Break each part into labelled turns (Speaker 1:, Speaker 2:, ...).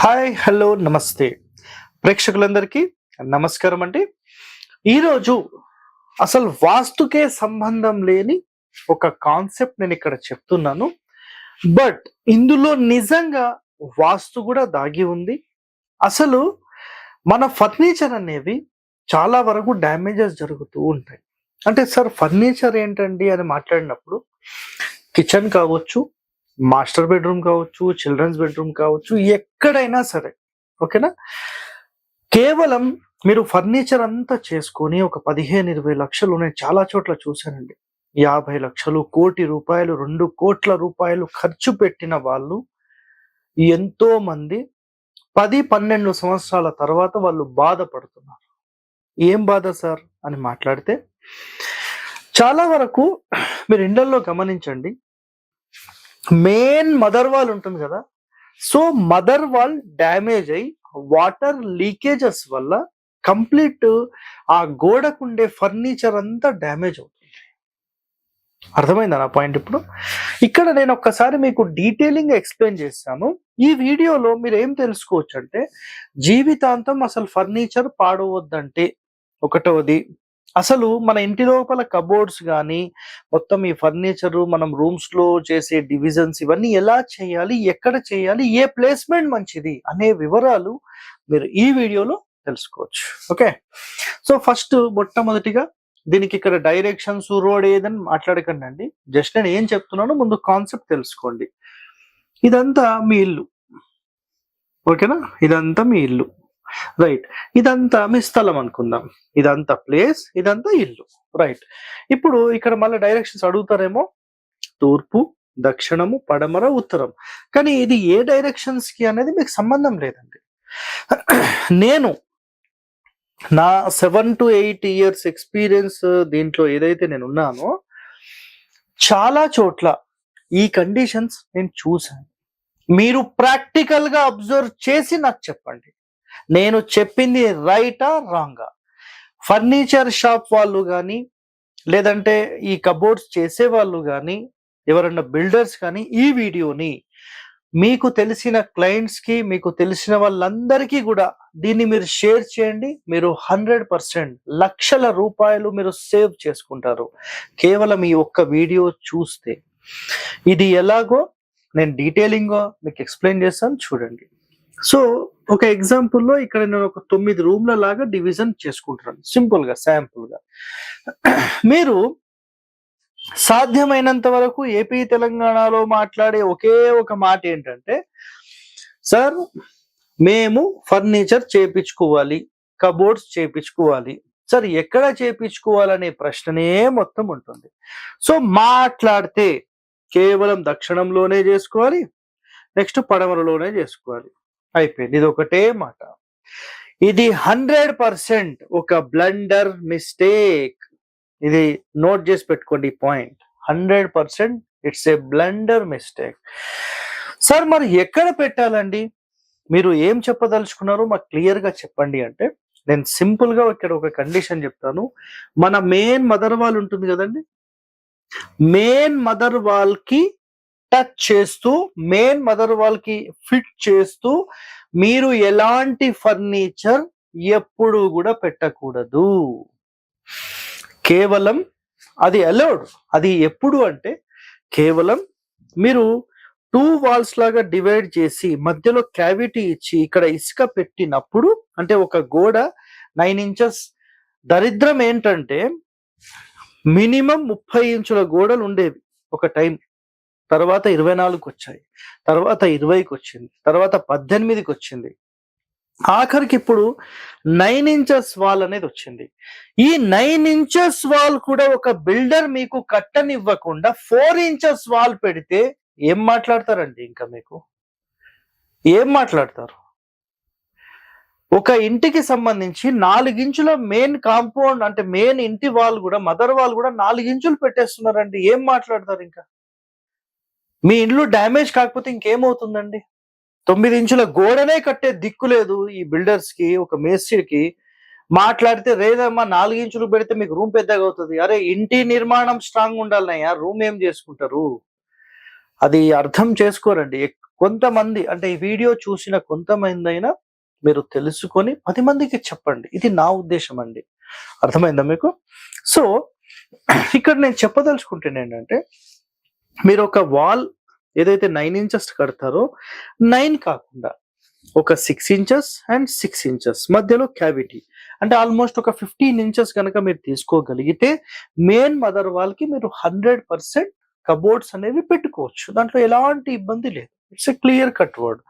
Speaker 1: Hi hello నమస్తే. ప్రేక్షకులందరికీ నమస్కారం అండి. ఈరోజు అసలు వాస్తుకే సంబంధం లేని ఒక కాన్సెప్ట్ నేను ఇక్కడ చెప్తున్నాను. బట్ ఇందులో నిజంగా వాస్తు కూడా దాగి ఉంది. అసలు మన ఫర్నిచర్ అనేవి చాలా వరకు డ్యామేజెస్ జరుగుతూ ఉంటాయి. అంటే సార్ ఫర్నిచర్ ఏంటండి అని మాట్లాడినప్పుడు కిచెన్ కావచ్చు మాస్టర్ బెడ్రూమ్ కావచ్చు చిల్డ్రన్స్ బెడ్రూమ్ కావచ్చు ఎక్కడైనా సరే ఓకేనా? కేవలం మీరు ఫర్నిచర్ అంతా చేసుకొని ఒక పదిహేను ఇరవై లక్షలు నేను చాలా చోట్ల చూశానండి. యాభై లక్షలు కోటి రూపాయలు రెండు కోట్ల రూపాయలు ఖర్చు పెట్టిన వాళ్ళు ఎంతో మంది పది పన్నెండు సంవత్సరాల తర్వాత వాళ్ళు బాధపడుతున్నారు. ఏం బాధ సార్? అని మాట్లాడితే చాలా వరకు మీరు ఇండల్లో గమనించండి. మెయిన్ మదర్ వాల్ ఉంటుంది కదా. సో మదర్ వాల్ డ్యామేజ్ అయి వాటర్ లీకేజెస్ వల్ల కంప్లీట్ ఆ గోడకుండే ఫర్నిచర్ అంతా డ్యామేజ్ అవుతుంది. అర్థమైందా నా పాయింట్ ఇప్పుడు? ఇక్కడ నేను ఒక్కసారి మీకు డీటెయిలింగ్ ఎక్స్ప్లెయిన్ చేస్తాను. ఈ వీడియోలో మీరు ఏం తెలుసుకోవచ్చు అంటే జీవితాంతం అసలు ఫర్నిచర్ పాడవద్దంటే ఒకటవది అసలు మన ఇంటి లోపల కబోర్డ్స్ కానీ మొత్తం ఈ ఫర్నిచర్ మనం రూమ్స్లో చేసే డివిజన్స్ ఇవన్నీ ఎలా చేయాలి ఎక్కడ చేయాలి ఏ ప్లేస్మెంట్ మంచిది అనే వివరాలు మీరు ఈ వీడియోలో తెలుసుకోవచ్చు. ఓకే? సో ఫస్ట్ మొట్టమొదటిగా దీనికి ఇక్కడ డైరెక్షన్స్ రోడ్ ఏదని మాట్లాడకండి అండి. జస్ట్ నేను ఏం చెప్తున్నానో ముందు కాన్సెప్ట్ తెలుసుకోండి. ఇదంతా మీ ఇల్లు. ఓకేనా? ఇదంతా మీ ఇల్లు. రైట్ ఇదంతా మీ స్థలం అనుకుందాం. ఇదంతా ప్లేస్ ఇదంతా ఇల్లు. రైట్ ఇప్పుడు ఇక్కడ మళ్ళీ డైరెక్షన్స్ అడుగుతారేమో? తూర్పు దక్షిణము పడమర ఉత్తరం. కానీ ఇది ఏ డైరెక్షన్స్కి అనేది మీకు సంబంధం లేదండి. నేను నా seven to eight years experience దీంట్లో ఏదైతే నేను ఉన్నానో చాలా చోట్ల ఈ కండిషన్స్ నేను చూశాను. మీరు ప్రాక్టికల్గా అబ్జర్వ్ చేసి నాకు చెప్పండి. నేను చెప్పింది రైటా రాంగా? ఫర్నిచర్ షాప్ వాళ్ళు కానీ లేదంటే ఈ కబోర్డ్స్ చేసే వాళ్ళు కానీ ఎవరన్నా బిల్డర్స్ కానీ ఈ వీడియోని మీకు తెలిసిన క్లయింట్స్కి మీకు తెలిసిన వాళ్ళందరికీ కూడా దీన్ని మీరు షేర్ చేయండి. మీరు హండ్రెడ్ పర్సెంట్ లక్షల రూపాయలు మీరు సేవ్ చేసుకుంటారు. కేవలం ఈ ఒక్క వీడియో చూస్తే. ఇది ఎలాగో? నేను డీటెయిలింగ్గా మీకు ఎక్స్ప్లెయిన్ చేస్తాను. చూడండి. సో ఒక ఎగ్జాంపుల్లో ఇక్కడ నేను ఒక తొమ్మిది రూమ్ల లాగా డివిజన్ చేసుకుంటున్నాను. సింపుల్గా శాంపుల్గా. మీరు సాధ్యమైనంత వరకు ఏపీ తెలంగాణలో మాట్లాడే ఒకే ఒక మాట ఏంటంటే సార్ మేము ఫర్నిచర్ చేపించుకోవాలి కబోర్డ్స్ చేపించుకోవాలి. సార్ ఎక్కడ చేపించుకోవాలనే ప్రశ్ననే మొత్తం ఉంటుంది. సో మాట్లాడితే కేవలం దక్షిణంలోనే చేసుకోవాలి నెక్స్ట్ పడమరలోనే చేసుకోవాలి. అయిపోయింది. ఇది ఒకటే మాట. ఇది హండ్రెడ్ పర్సెంట్ ఒక బ్లండర్ మిస్టేక్. ఇది నోట్ చేసి పెట్టుకోండి point. Hundred percent it's a blunder mistake. Sir మరి ఎక్కడ పెట్టాలండి? మీరు ఏం చెప్పదలుచుకున్నారో మాకు క్లియర్గా చెప్పండి అంటే నేను సింపుల్గా ఇక్కడ ఒక కండిషన్ చెప్తాను. మన మెయిన్ మదర్ వాల్ ఉంటుంది కదండి? మెయిన్ మదర్ వాల్కి టచ్ చేస్తూ మెయిన్ మదర్ వాల్కి ఫిట్ చేస్తూ మీరు ఎలాంటి ఫర్నిచర్ ఎప్పుడు కూడా పెట్టకూడదు. కేవలం అది అలౌడ్ అది ఎప్పుడు అంటే కేవలం మీరు టూ వాల్స్ లాగా డివైడ్ చేసి మధ్యలో క్యావిటీ ఇచ్చి ఇక్కడ ఇసుక పెట్టినప్పుడు అంటే ఒక గోడ నైన్ ఇంచెస్ దరిద్రం ఏంటంటే మినిమం ముప్పై ఇంచుల గోడలు ఉండేవి ఒక టైం తర్వాత ఇరవై నాలుగుకి వచ్చాయి తర్వాత ఇరవైకి వచ్చింది తర్వాత పద్దెనిమిదికి వచ్చింది ఆఖరికి ఇప్పుడు నైన్ ఇంచెస్ వాల్ అనేది వచ్చింది. ఈ నైన్ ఇంచెస్ వాల్ కూడా ఒక బిల్డర్ మీకు కట్టనివ్వకుండా ఫోర్ ఇంచెస్ వాల్ పెడితే ఏం మాట్లాడతారండి ఇంకా మీకు? ఏం మాట్లాడతారు? ఒక ఇంటికి సంబంధించి నాలుగించుల మెయిన్ కాంపౌండ్ అంటే మెయిన్ ఇంటి వాల్ కూడా మదర్ వాల్ కూడా నాలుగించులు పెట్టేస్తున్నారండి. ఏం మాట్లాడతారు ఇంకా? మీ ఇండ్లు డ్యామేజ్ కాకపోతే ఇంకేమవుతుందండి? తొమ్మిది ఇంచుల గోడనే కట్టే దిక్కు లేదు ఈ బిల్డర్స్కి ఒక మేస్త్రికి. మాట్లాడితే రేదమ్మా నాలుగు ఇంచులు పెడితే మీకు రూమ్ పెద్దగా అవుతుంది. అరే ఇంటి నిర్మాణం స్ట్రాంగ్ ఉండాలన్నయ్యా రూమ్ ఏం చేసుకుంటారు? అది అర్థం చేసుకోరండి. కొంతమంది అంటే ఈ వీడియో చూసిన కొంతమంది అయినా మీరు తెలుసుకొని పది మందికి చెప్పండి. ఇది నా ఉద్దేశం అండి. అర్థమైందా మీకు? సో ఇక్కడ నేను చెప్పదలుచుకుంటున్నాను ఏంటంటే మీరు ఒక వాల్ ఏదైతే నైన్ ఇంచెస్ కడతారో నైన్ కాకుండా ఒక six inches and six inches మధ్యలో క్యావిటీ. అంటే ఆల్మోస్ట్ ఒక ఫిఫ్టీన్ ఇంచెస్ కనుక మీరు తీసుకోగలిగితే మెయిన్ మదర్ వాల్కి మీరు హండ్రెడ్ పర్సెంట్ కబోర్డ్స్ అనేవి పెట్టుకోవచ్చు. దాంట్లో ఎలాంటి ఇబ్బంది లేదు. It's a clear cut word.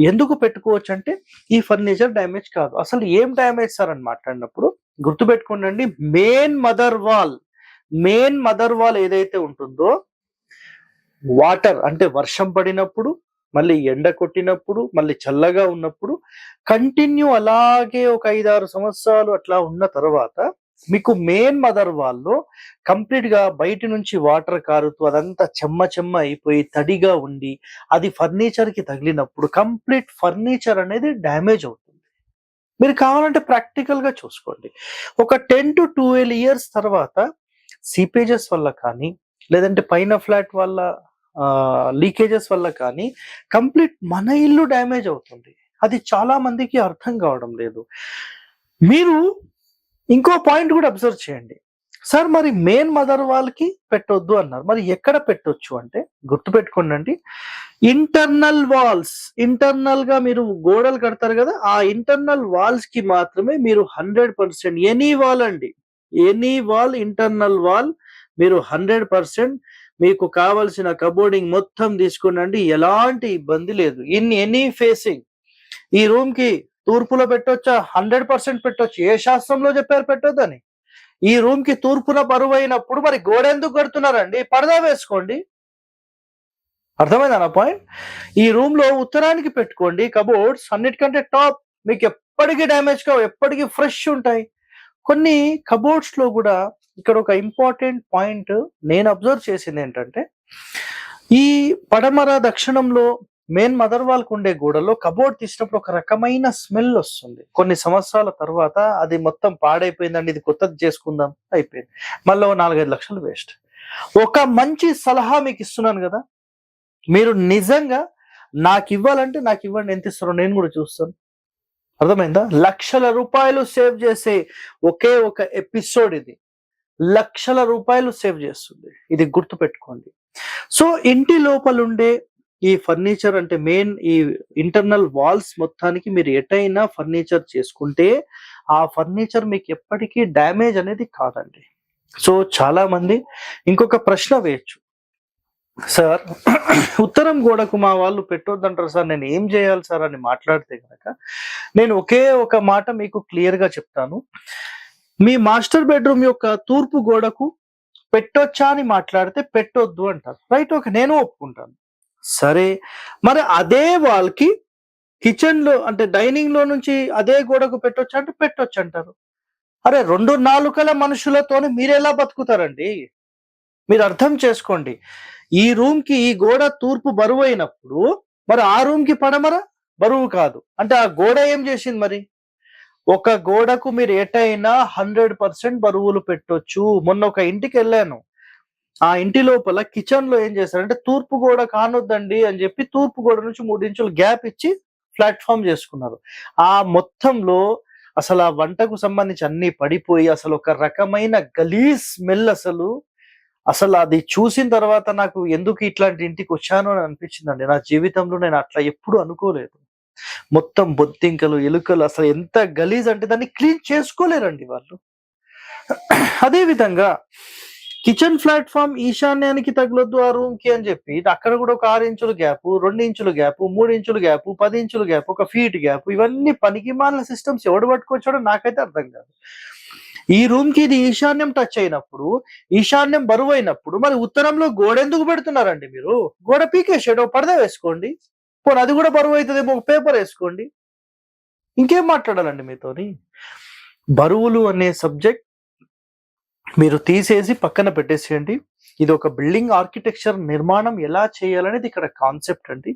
Speaker 1: ఎందుకు పెట్టుకోవచ్చు అంటే ఈ ఫర్నిచర్ డ్యామేజ్ కాదు. అసలు ఏం డ్యామేజ్ సార్ అని మాట్లాడినప్పుడు గుర్తుపెట్టుకోండి main mother wall main mother wall ఏదైతే ఉంటుందో వాటర్ అంటే వర్షం పడినప్పుడు మళ్ళీ ఎండ కొట్టినప్పుడు మళ్ళీ చల్లగా ఉన్నప్పుడు కంటిన్యూ అలాగే ఒక ఐదారు సంవత్సరాలు అట్లా ఉన్న తర్వాత మీకు మెయిన్ మదర్ వాళ్ళు కంప్లీట్గా బయట నుంచి వాటర్ కారుతూ అదంతా చెమ్మ చెమ్మ అయిపోయి తడిగా ఉండి అది ఫర్నిచర్కి తగిలినప్పుడు కంప్లీట్ ఫర్నిచర్ అనేది డ్యామేజ్ అవుతుంది. మీరు కావాలంటే ప్రాక్టికల్గా చూసుకోండి. ఒక టెన్ టు ట్వెల్వ్ ఇయర్స్ తర్వాత సీపేజెస్ వల్ల కానీ లేదంటే పైన ఫ్లాట్ వల్ల లీకేజెస్ వల్ల కానీ కంప్లీట్ మన ఇల్లు డ్యామేజ్ అవుతుంది. అది చాలా మందికి అర్థం కావడం లేదు. మీరు ఇంకో పాయింట్ కూడా అబ్జర్వ్ చేయండి. సార్ మరి మెయిన్ మదర్ వాళ్ళకి పెట్టొద్దు అన్నారు. మరి ఎక్కడ పెట్టొచ్చు అంటే గుర్తుపెట్టుకోండి ఇంటర్నల్ వాల్స్ ఇంటర్నల్గా మీరు గోడలు కడతారు కదా ఆ ఇంటర్నల్ వాల్స్కి మాత్రమే మీరు హండ్రెడ్ పర్సెంట్ ఎనీ వాల్ అండి ఎనీ వాల్ ఇంటర్నల్ వాల్ మీరు హండ్రెడ్ పర్సెంట్ మీకు కావలసిన కబోర్డింగ్ మొత్తం తీసుకునండి. ఎలాంటి ఇబ్బంది లేదు. ఇన్ ఎనీ ఫేసింగ్ ఈ రూమ్కి తూర్పులో పెట్టొచ్చా? హండ్రెడ్ పర్సెంట్ పెట్టొచ్చు. ఏ శాస్త్రంలో చెప్పారు పెట్టొద్దని? ఈ రూమ్కి తూర్పున బరువు అయినప్పుడు మరి గోడ ఎందుకు కడుతున్నారండి? పరదా వేసుకోండి. అర్థమైందా నా పాయింట్ ఈ రూమ్లో ఉత్తరానికి పెట్టుకోండి. కబోర్డ్స్ అన్నిటికంటే టాప్ మీకు ఎప్పటికీ డ్యామేజ్ కావు ఎప్పటికీ ఫ్రెష్ ఉంటాయి. కొన్ని కబోర్డ్స్లో కూడా ఇక్కడ ఒక ఇంపార్టెంట్ పాయింట్ నేను అబ్జర్వ్ చేసింది ఏంటంటే ఈ పడమర దక్షిణంలో మెయిన్ మదర్ వాళ్ళకు ఉండే గోడలో కబోర్డ్ తీసినప్పుడు ఒక రకమైన స్మెల్ వస్తుంది. కొన్ని సంవత్సరాల తర్వాత అది మొత్తం పాడైపోయిందండి ఇది కొత్తది చేసుకుందాం అయిపోయింది. మళ్ళీ నాలుగైదు లక్షలు వేస్ట్ ఒక మంచి సలహా మీకు ఇస్తున్నాను కదా మీరు నిజంగా నాకు ఇవ్వాలంటే నాకు ఇవ్వండి ఎంత ఇస్తారో నేను కూడా చూస్తాను. అర్థమైందా? లక్షల రూపాయలు సేవ్ చేసే ఒకే ఒక ఎపిసోడ్ ఇది. లక్షల రూపాయలు సేవ్ చేస్తుంది. ఇది గుర్తు పెట్టుకోండి సో ఇంటి లోపల ఉండే ఈ ఫర్నిచర్ అంటే మెయిన్ ఈ ఇంటర్నల్ వాల్స్ మొత్తానికి మీరు ఎటైనా ఫర్నిచర్ చేసుకుంటే ఆ ఫర్నిచర్ మీకు ఎప్పటికీ డ్యామేజ్ అనేది కాదండి. సో చాలా మంది ఇంకొక ప్రశ్న వేయచ్చు. సార్ ఉత్తరం గోడకు మా వాళ్ళు పెట్టొద్దంటారు సార్ నేను ఏం చేయాలి సార్ అని మాట్లాడితే కనుక నేను ఒకే ఒక మాట మీకు క్లియర్గా చెప్తాను. మీ మాస్టర్ బెడ్రూమ్ యొక్క తూర్పు గోడకు పెట్టొచ్చా అని మాట్లాడితే పెట్టొద్దు అంటారు. రైట్ ఓకే నేను ఒప్పుకుంటాను. సరే మరి అదే వాళ్ళకి కిచెన్లో అంటే డైనింగ్లో నుంచి అదే గోడకు పెట్టొచ్చు అంటే పెట్టొచ్చు అంటారు. అరే రెండు నాలుకల మనుషులతోని మీరు ఎలా బతుకుతారండి? మీరు అర్థం చేసుకోండి. ఈ రూమ్కి ఈ గోడ తూర్పు బరువు అయినప్పుడు మరి ఆ రూమ్కి పడమర? బరువు కాదు. అంటే ఆ గోడ ఏం చేసింది మరి? ఒక గోడకు మీరు ఎటైనా హండ్రెడ్ పర్సెంట్ బరువులు పెట్టొచ్చు. మొన్న ఒక ఇంటికి వెళ్ళాను. ఆ ఇంటి లోపల కిచెన్లో ఏం చేశారంటే తూర్పు గోడ కానొద్దండి అని చెప్పి తూర్పు గోడ నుంచి మూడు ఇంచులు గ్యాప్ ఇచ్చి ప్లాట్ఫామ్ చేసుకున్నారు. ఆ మొత్తంలో అసలు ఆ వంటకు సంబంధించి అన్ని పడిపోయి అసలు ఒక రకమైన గలీజ్ స్మెల్ అసలు. అసలు అది చూసిన తర్వాత నాకు ఎందుకు ఇట్లాంటి ఇంటికి వచ్చాను అని అనిపించిందండి. నా జీవితంలో నేను అట్లా ఎప్పుడు అనుకోలేదు. మొత్తం బొద్దింకలు ఎలుకలు అసలు ఎంత గలీజ్ అంటే దాన్ని క్లీన్ చేసుకోలేరండి వాళ్ళు. అదే విధంగా కిచెన్ ప్లాట్ఫామ్ ఈశాన్యానికి తగలొద్దు ఆ రూమ్కి అని చెప్పి అక్కడ కూడా ఒక ఆరు ఇంచుల గ్యాప్ రెండు ఇంచుల గ్యాప్ మూడు ఇంచుల గ్యాప్ పది ఇంచుల గ్యాప్ ఒక ఫీట్ గ్యాప్ ఇవన్నీ పనికి మాలిన సిస్టమ్స్ ఎవడు పట్టుకొచ్చాడో నాకైతే అర్థం కాదు. ఈ రూమ్కి ఇది ఈశాన్యం టచ్ అయినప్పుడు ఈశాన్యం బరువు అయినప్పుడు మరి ఉత్తరంలో గోడ ఎందుకు పెడుతున్నారండి మీరు? గోడ పీకేసాడు పరద వేసుకోండి. పోనీ అది కూడా బరువు అవుతుంది ఒక పేపర్ వేసుకోండి. ఇంకేం మాట్లాడాలండి మీతోని? బరువులు అనే సబ్జెక్ట్ మీరు తీసేసి పక్కన పెట్టేసేయండి. ఇది ఒక బిల్డింగ్ ఆర్కిటెక్చర్ నిర్మాణం ఎలా చేయాలనేది ఇక్కడ కాన్సెప్ట్ అండి.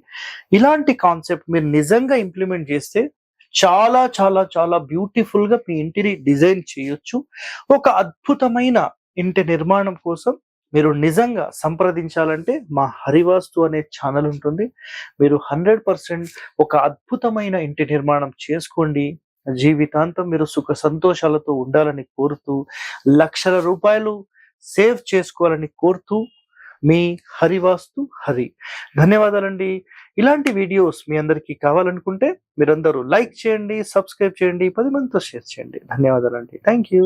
Speaker 1: ఇలాంటి కాన్సెప్ట్ మీరు నిజంగా ఇంప్లిమెంట్ చేస్తే చాలా చాలా చాలా బ్యూటిఫుల్గా మీ ఇంటిని డిజైన్ చేయొచ్చు. ఒక అద్భుతమైన ఇంటి నిర్మాణం కోసం మీరు నిజంగా సంప్రదించాలంటే మా హరివాస్తు అనే ఛానల్ ఉంటుంది. మీరు హండ్రెడ్ పర్సెంట్ ఒక అద్భుతమైన ఇంటి నిర్మాణం చేసుకోండి. జీవితాంతం మీరు సుఖ సంతోషాలతో ఉండాలని కోరుతూ లక్షల రూపాయలు సేవ్ చేసుకోవాలని కోరుతూ మీ హరివాస్తు హరి. ధన్యవాదాలండి. ఇలాంటి వీడియోస్ మీ అందరికీ కావాలనుకుంటే మీరందరూ లైక్ చేయండి సబ్స్క్రైబ్ చేయండి పది మందితో షేర్ చేయండి. ధన్యవాదాలండి. Thank you.